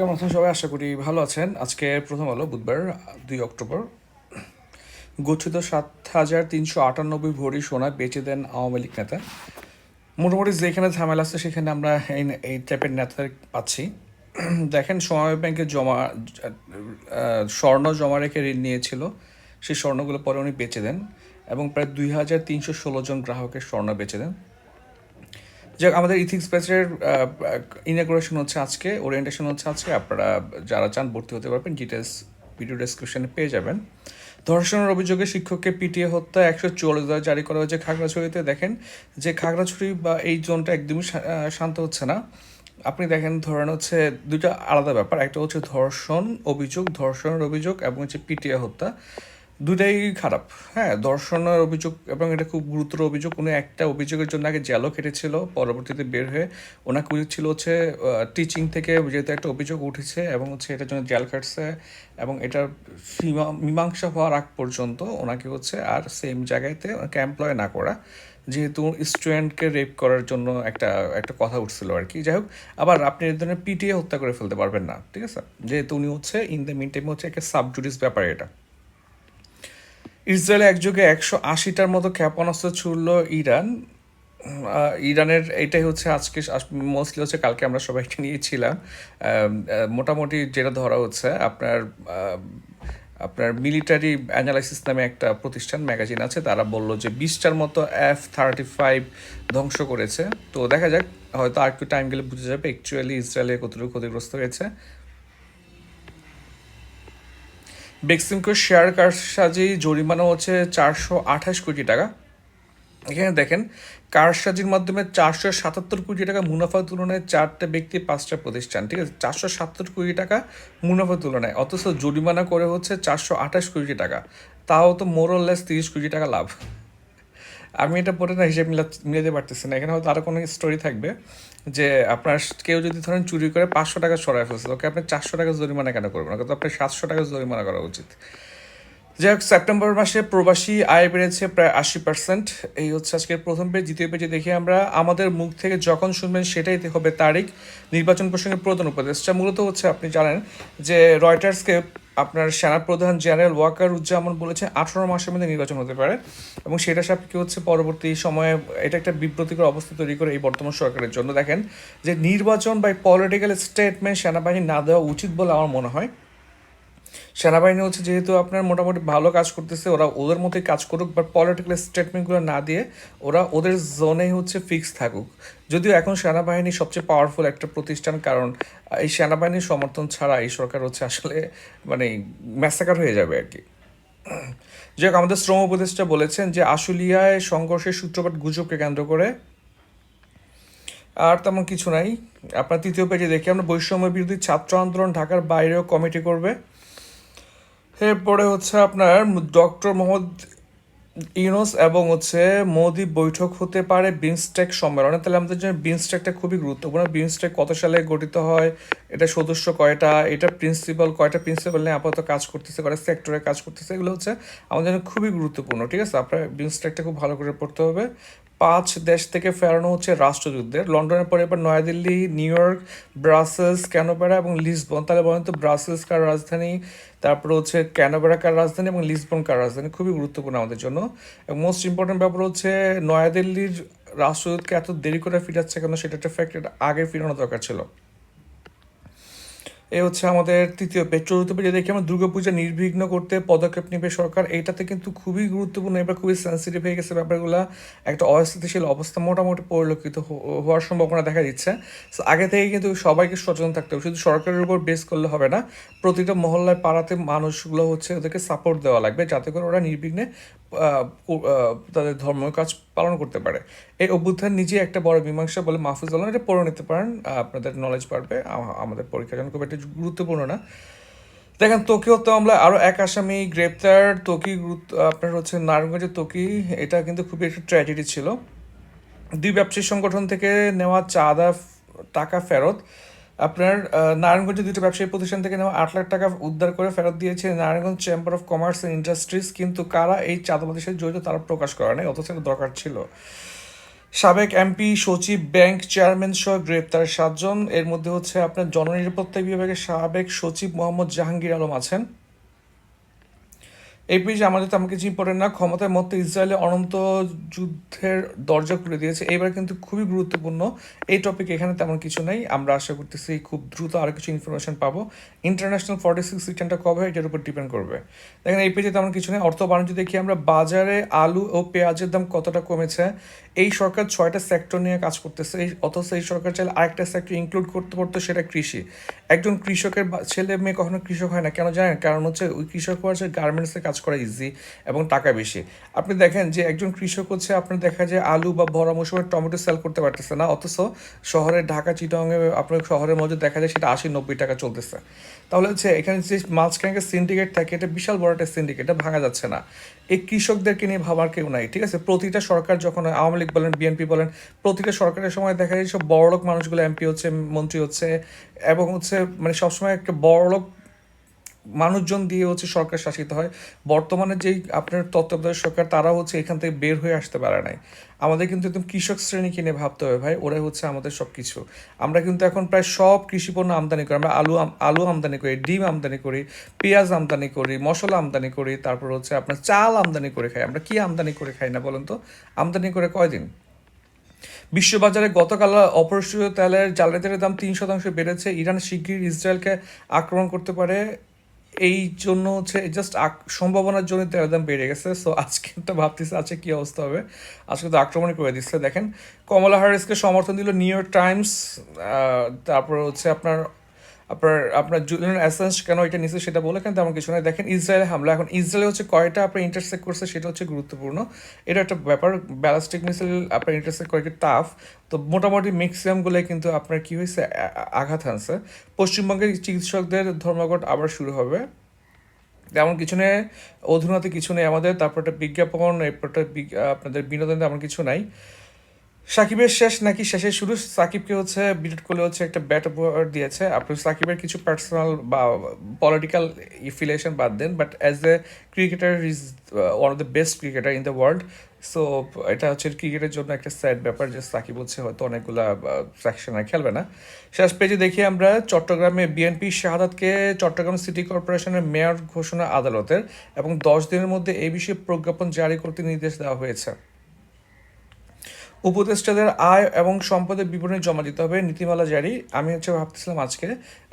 কেমন আছেন? সবাই আশা করি ভালো আছেন। আজকে প্রথম আলো, বুধবার, দুই অক্টোবর। গচ্ছিত সাত হাজার তিনশো আটানব্বই ভরি সোনা বেচে দেন আওয়ামী লীগ নেতা। মোটামুটি যেখানে ঝামেলা আছে, সেখানে আমরা এই এই টাইপের নেতা পাচ্ছি। দেখেন সময় ব্যাংকে জমা স্বর্ণ জমা রেখে ঋণ নিয়েছিল। সেই স্বর্ণগুলো পরে উনি বেচে দেন এবং প্রায় দুই হাজার তিনশো ষোলো জন গ্রাহকের স্বর্ণ বেচে দেন। যাক, আমাদের ইথিক্স ব্যাচের ইনাগুরেশন হচ্ছে আজকে ওরিয়েন্টেশন হচ্ছে আজকে, আপনারা যারা চান ভর্তি হতে পারবেন ডিটেলস ভিডিও ডেসক্রিপশনে পেয়ে যাবেন। ধর্ষণের অভিযোগে শিক্ষককে পিটিয়ে হত্যা, একশো চুয়াল্লিশ ধারা জারি করা হয়েছে খাগড়াছড়িতে। দেখেন যে খাগড়াছড়ি বা এই জোনটা একদমই শান্ত হচ্ছে না। আপনি দেখেন, ধরেন হচ্ছে দুইটা আলাদা ব্যাপার, একটা হচ্ছে ধর্ষণ অভিযোগ, ধর্ষণের অভিযোগ, এবং হচ্ছে পিটিয়ে হত্যা। দুটাই খারাপ। হ্যাঁ ধর্ষণের অভিযোগ এবং এটা খুব গুরুতর অভিযোগ। কোনো একটা অভিযোগের জন্য আগে জেলও কেটেছিল পরবর্তীতে বের হয়ে ওনাকে ছিল হচ্ছে টিচিং থেকে যেহেতু একটা অভিযোগ উঠেছে এবং হচ্ছে এটার জন্য জেল কাটছে এবং এটার সীমা- মীমাংসা হওয়ার আগ পর্যন্ত ওনাকে হচ্ছে আর সেম জায়গাতে ওনাকে এমপ্লয় না করা। যেহেতু স্টুডেন্টকে রেপ করার জন্য একটা একটা কথা উঠছিল আর কি। যাই হোক, আবার আপনি এই ধরনের পিটিয়ে হত্যা করে ফেলতে পারবেন না, ঠিক আছে? যেহেতু উনি হচ্ছে ইন দ্য মিন টাইম হচ্ছে একটা সাবজুডিস ব্যাপার এটা। ইসরায়েলে একযোগে একশো আশিটার মতো ক্ষেপণাস্ত্র ছুড়ল ইরান। ইরানের এটাই হচ্ছে আজকে মোস্টলি হচ্ছে কালকে আমরা সবাইকে নিয়েছিলাম মোটামুটি যেটা ধরা হচ্ছে, আপনার আপনার মিলিটারি অ্যানালাইসিস নামে একটা প্রতিষ্ঠান ম্যাগাজিন আছে, তারা বলল যে বিশটার মতো এফ থার্টি ফাইভ ধ্বংস করেছে। তো দেখা যাক, হয়তো আর একটু টাইম গেলে বুঝে যাবে অ্যাকচুয়ালি ইসরায়েলে কতটুকু ক্ষতিগ্রস্ত হয়েছে। বেক্সিমকো শেয়ার কারসাজি জরিমানা হচ্ছে চারশো আঠাশ কোটি টাকা। এখানে দেখেন, কারসাজির মাধ্যমে চারশো সাতাত্তর কোটি টাকা মুনাফা তুলনায় চারটে ব্যক্তি পাঁচটা প্রতিষ্ঠান, ঠিক আছে? চারশো সাতাত্তর কোটি টাকা মুনাফা তুলনায়, অথচ জরিমানা করে হচ্ছে চারশো আঠাশ কোটি টাকা। তাও তো মোরলেস তিরিশ কোটি টাকা লাভ। আমি এটা পড়ে না, হিসেব মিলা মিলাতে পারতেছি না। এখানে হয়তো আরও কোনো স্টোরি থাকবে। যে আপনার কেউ যদি ধরেন চুরি করে পাঁচশো টাকা সরাই ফেলছে ওকে আপনি চারশো টাকা জরিমানা কেন করবেন? ওকে তো আপনার সাতশো টাকা জরিমানা করা উচিত। যাই হোক, সেপ্টেম্বর মাসে প্রবাসী আয় বেড়েছে প্রায় আশি পার্সেন্ট। এই হচ্ছে আজকের প্রথম পেজ। দ্বিতীয় পেজে দেখি আমরা। আমাদের মুখ থেকে যখন শুনবেন সেটাই হবে তারিখ। নির্বাচন প্রসঙ্গে প্রধান উপদেষ্টা। মূলত হচ্ছে আপনি জানেন যে রয়টার্সকে আপনার সেনা প্রধান জেনারেল ওয়াকার উজ্জামান বলেছে আঠারো মাসের মধ্যে নির্বাচন হতে পারে এবং সেটা সাপেক্ষে হচ্ছে পরবর্তী সময়ে এটা একটা বিব্রতিকর অবস্থা তৈরি করে এই বর্তমান সরকারের জন্য। দেখেন যে নির্বাচন বা পলিটিক্যাল স্টেটমেন্ট সেনাবাহিনী না দেওয়া উচিত বলে আমার মনে হয়। সেনাবাহিনী হচ্ছে যেহেতু আপনার মোটামুটি ভালো কাজ করতেছে, ওরা ওদের মতোই কাজ করুক বাট পলিটিক্যাল স্টেটমেন্টগুলো না দিয়ে ওরা ওদের জোনেই হচ্ছে ফিক্স থাকুক। যদিও এখন সেনাবাহিনী সবচেয়ে পাওয়ারফুল একটা প্রতিষ্ঠান, কারণ এই সেনাবাহিনীর সমর্থন ছাড়া এই সরকার হচ্ছে আসলে মানে ম্যাসাকার হয়ে যাবে আর কি। যাই আমাদের শ্রম উপদেষ্টা বলেছেন যে আশুলিয়ায় সংঘর্ষের সূত্রপাত গুজবকে কেন্দ্র করে। আর তেমন কিছু নাই। আপনার তৃতীয় পেজে দেখি, আমরা বৈষম্য বিরোধী ছাত্র আন্দোলন ঢাকার বাইরেও কমিটি করবে। এরপরে হচ্ছে আপনার ডক্টর মোহাম্মদ ইউনুস এবং হচ্ছে মোদি বৈঠক হতে পারে বিনস্টেক সম্মেলনে। তাহলে আমাদের জন্য বিনস্টেকটা খুবই গুরুত্বপূর্ণ। বিনস্টেক কত সালে গঠিত হয়? এটা সদস্য কয়টা, এটা প্রিন্সিপাল কয়টা প্রিন্সিপাল নিয়ে আপাতত কাজ করতেছে, কয়টা সেক্টরে কাজ করতেছে, এগুলো হচ্ছে আমাদের জন্য খুবই গুরুত্বপূর্ণ, ঠিক আছে? আপনার বিনস্টেকটা খুব ভালো করে পড়তে হবে। পাঁচ দেশ থেকে ফেরানো হচ্ছে রাষ্ট্রযুদ্ধের। লন্ডনের পরে এবার New Delhi, New York, Brussels, Canberra এবং লিসবন। তাহলে বলেন তো ব্রাসেলস কার রাজধানী? তারপরে হচ্ছে ক্যানোবেরা কার রাজধানী এবং লিসবন কার রাজধানী? খুবই গুরুত্বপূর্ণ আমাদের জন্য। এবং মোস্ট ইম্পর্টেন্ট ব্যাপার হচ্ছে নয়াদিল্লির রাষ্ট্রদূতকে এত দেরি করে ফিরাচ্ছে কেন? সেটা একটা ফ্যাক্ট এটা আগে ফিরানো দরকার ছিল। এই হচ্ছে আমাদের তৃতীয় পেজ চতুর্থ পেজে দেখি আমরা দুর্গাপূজা নির্বিঘ্ন করতে পদক্ষেপ নেবে সরকার। এইটাতে কিন্তু খুবই গুরুত্বপূর্ণ, এবার খুবই সেন্সিটিভ হয়ে গেছে ব্যাপারগুলো। একটা অস্থিতিশীল অবস্থা মোটামুটি পরিলক্ষিত হওয়ার সম্ভাবনা দেখা দিচ্ছে। আগে থেকে কিন্তু সবাইকে সচেতন থাকতে হবে, শুধু সরকারের উপর বেস করলে হবে না, প্রতিটা মহল্লায়, পাড়াতে মানুষগুলো হচ্ছে ওদেরকে সাপোর্ট দেওয়া লাগবে, যাতে করে ওরা নির্বিঘ্নে তাদের ধর্মীয় কাজ পালন করতে পারে। এই অভ্যুত্থান নিজে একটা বড় মীমাংসা বলে মাহফুজ আলম এটা পড়ে নিতে পারেন আপনাদের নলেজ বাড়বে। আমাদের পরীক্ষার জন্য খুব একটা গুরুত্বপূর্ণ না। দেখেন, তোকিও তো আমরা আরও এক আসামি, গ্রেপ্তার, তোকি গুরুত্ব, আপনার হচ্ছে নারায়ণগঞ্জের তোকি, এটা কিন্তু খুবই একটা ট্র্যাজেডি ছিল। দুই ব্যবসায়ী সংগঠন থেকে নেওয়া চাঁদা, টাকা ফেরত আপনার নারায়ণগঞ্জের নারায়ণগঞ্জে দুটো ব্যবসায়ী প্রতিষ্ঠান থেকে নেওয়া আট লাখ টাকা উদ্ধার করে ফেরত দিয়েছে Narayanganj chamber of commerce and industries কিন্তু কারা এই চাঁদাবাদের সাথে জড়িত তারা প্রকাশ করা নেই, অথচ দরকার ছিল। সাবেক এমপি সচিব ব্যাংক চেয়ারম্যান সহ গ্রেপ্তার সাতজন। এর মধ্যে হচ্ছে আপনার জননিরাপত্তা বিভাগের সাবেক সচিব মোহাম্মদ জাহাঙ্গীর আলম আছেন। এই পেজে আমাদের তেমন কিছু ইম্পর্টেন্ট না। ক্ষমতার মধ্যে ইসরায়েলে অনন্ত যুদ্ধের দরজা খুলে দিয়েছে। এবার কিন্তু খুবই গুরুত্বপূর্ণ। এই টপিক এখানে তেমন কিছু নেই। আমরা আশা করতেছি খুব দ্রুত আরও কিছু ইনফরমেশন পাবো। ইন্টারন্যাশনাল ফর্টি সিক্স রিটার্নটা কবে এটার উপর ডিপেন্ড করবে। দেখেন, এই পেজে তেমন কিছু নেই। অর্থ বাণিজ্য দেখি আমরা। বাজারে আলু ও পেঁয়াজের দাম কতটা কমেছে? এই সরকার ছয়টা সেক্টর নিয়ে কাজ করতেছে। এই অথচ এই সরকার চাইলে আরেকটা সেক্টর ইনক্লুড করতে পারতো, সেটা কৃষি। একজন কৃষকের ছেলে, মেয়ে কখনো কৃষক হয় না। কেন জানেন? কারণ হচ্ছে ওই কৃষক হচ্ছে গার্মেন্টসে কাজ করা ইজি এবং টাকা বেশি। আপনি দেখেন যে একজন কৃষক হচ্ছে, আপনার দেখা যায় আলু বা ভরা মৌসুমে টমেটো সেল করতে পারতেছে না, অথচ শহরে ঢাকা চিটংয়ে আপনার শহরের মধ্যে দেখা যায় সেটা আশি নব্বই টাকা চলতেছে। তাহলে হচ্ছে এখানে যে মাঝখানে সিন্ডিকেট থাকে, এটা বিশাল বড় একটা সিন্ডিকেট এটা ভাঙা যাচ্ছে না। এই কৃষকদেরকে নিয়ে ভাবার কেউ নাই, ঠিক আছে? প্রতিটা সরকার যখন আওয়ামী লীগ বলেন বিএনপি বলেন, প্রতিটা সরকারের সময় দেখা যায় সব বড়লোক মানুষগুলো এমপি হচ্ছে, মন্ত্রী হচ্ছে, এবং হচ্ছে মানে সবসময় একটা বড়লোক মানুষজন দিয়ে হচ্ছে সরকার শাসিত হয়। বর্তমানে যেই আপনার তত্ত্বাবধায়ক সরকার, তারা হচ্ছে এখান থেকে বের হয়ে আসতে পারে নাই। আমাদের কিন্তু একদম কৃষক শ্রেণি কিনে ভাবতে হবে ভাই, ওরাই হচ্ছে আমাদের সব কিছু আমরা কিন্তু এখন প্রায় সব কৃষি পণ্য আমদানি করি। আমরা আলু আলু আমদানি করি, ডিম আমদানি করি, পেঁয়াজ আমদানি করি, মশলা আমদানি করি, তারপর হচ্ছে আপনার চাল আমদানি করে খাই। আমরা কি আমদানি করে খাই না বলেন তো? আমদানি করে কয়দিন? বিশ্ববাজারে গতকাল অপরিশোধিত তেলের জ্বালানি তেলের দাম তিন শতাংশ বেড়েছে। ইরান শিগগির ইসরায়েলকে আক্রমণ করতে পারে। এই জন্য হচ্ছে জাস্ট সম্ভাবনার জন্য তেলের দাম বেড়ে গেছে। সো আজকে তো ভাবতেছে আজকে কী অবস্থা হবে। আজকে তো আক্রমণ করে দিচ্ছে। দেখেন, কমলা হ্যারিসকে সমর্থন দিল নিউ ইয়র্ক টাইমস তারপর হচ্ছে আপনার আপনার আপনার জুলিয়ান অ্যাসেন্স কেন এটা নিচ্ছে সেটা বলে কিন্তু তেমন কিছু নয় দেখেন ইসরায়েল হামলা, এখন ইসরায়েলে হচ্ছে কয়টা আপনার ইন্টারসেক্ট করছে সেটা হচ্ছে গুরুত্বপূর্ণ। এটা একটা ব্যাপার ব্যালাস্টিক মিসাইল আপনার ইন্টারসেক্ট করে টাফ তো মোটামুটি ম্যাক্সিমামগুলোই কিন্তু আপনার কী হয়েছে আঘাত হানছে। পশ্চিমবঙ্গের চিকিৎসকদের ধর্মঘট আবার শুরু হবে। তেমন কিছু নেই, অধুনাতে কিছু নেই আমাদের। তারপর একটা বিজ্ঞাপন এরপর একটা বিগ- আপনাদের বিনোদন তেমন কিছু নাই। সাকিবের শেষ নাকি শেষের শুরু? সাকিবকে হচ্ছে বিরাট কোহলি হচ্ছে একটা ব্যাট উপহার দিয়েছে। আপনি সাকিবের কিছু পার্সোনাল বা পলিটিক্যাল ইফিলিয়েশন বাদ দেন but as a cricketer is one of the best cricketer in the world so এটা হচ্ছে ক্রিকেটের জন্য একটা স্যাড ব্যাপার যে সাকিব হচ্ছে হয়তো অনেকগুলা সেকশনে খেলবে না। শেষ পেজে দেখি আমরা চট্টগ্রামে বিএনপি শাহাদাতকে চট্টগ্রাম সিটি কর্পোরেশনের মেয়র ঘোষণা আদালতের এবং দশ দিনের মধ্যে এই বিষয়ে প্রজ্ঞাপন জারি করতে নির্দেশ দেওয়া হয়েছে। উপদেষ্টাদের আয় এবং সম্পদের বিবরণী জমা দিতে হবে, নীতিমালা জারি। আমি হচ্ছে ভাবতেছিলাম আজকে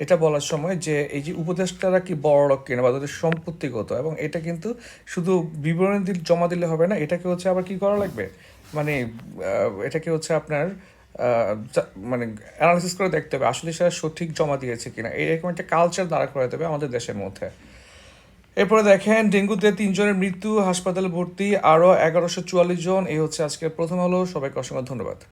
এটা বলার সময় যে এই যে উপদেষ্টারা কি বড় লোক কিনা বা তাদের সম্পত্তিগত এবং এটা কিন্তু শুধু বিবরণী দিল জমা দিলে হবে না, এটাকে হচ্ছে আবার কি করা লাগবে? মানে এটাকে হচ্ছে আপনার মানে অ্যানালিসিস করে দেখতে হবে, আসলে সেটা সঠিক জমা দিয়েছে কিনা। এরকম একটা কালচার দাঁড়া করাতে হবে আমাদের দেশের মধ্যে। এরপরে দেখেন, ডেঙ্গুতে তিনজনের মৃত্যু, হাসপাতালে ভর্তি আরও এগারোশো চুয়াল্লিশ জন। এই হচ্ছে আজকের প্রথম আলো। সবাইকে অসংখ্য ধন্যবাদ।